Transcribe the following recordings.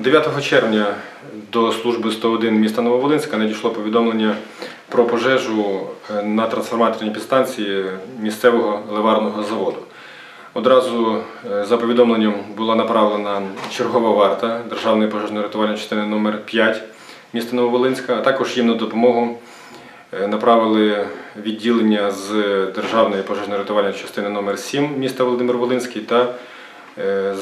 9 червня до служби 101 міста Нововолинська надійшло повідомлення про пожежу е, на трансформаторній підстанції місцевого ливарного заводу. Одразу е, за повідомленням була направлена чергова варта Державної пожежно-рятувальної частини номер 5 міста Нововолинська, а також їм на допомогу е, направили відділення з Державної пожежно-рятувальної частини номер 7 міста Володимир Волинський та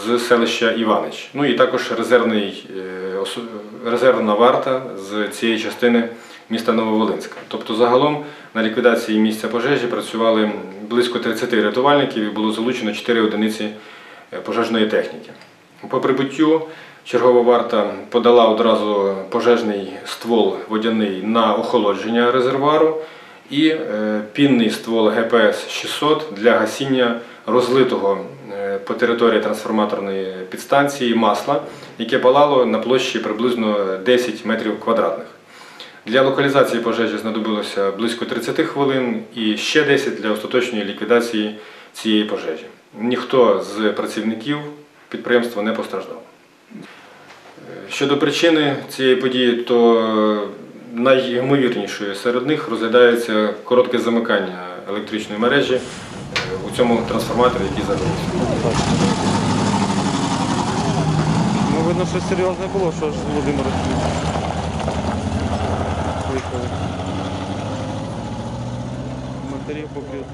з селища Іванич. Ну і також резервний, е, резервна варта з цієї частини міста Нововолинська. Тобто загалом на ліквідації місця пожежі працювали близько 30 рятувальників і було залучено 4 одиниці е, пожежної техніки. По прибуттю чергова варта подала одразу пожежний ствол водяний на охолодження резервуару і е, пінний ствол ГПС-600 для гасіння розлитого е, по території трансформаторної підстанції масла, яке палало на площі приблизно 10 метрів квадратних. Для локалізації пожежі знадобилося близько 30 хвилин і ще 10 для остаточної ліквідації цієї пожежі. Ніхто з працівників підприємства не постраждав. Щодо причини цієї події, то найймовірнішою серед них розглядається коротке замикання електричної мережі у цьому трансформаторі, який загорівся. Ну, видно, що серйозне було, що ж Володимир Виїхали. Матері поп'ють.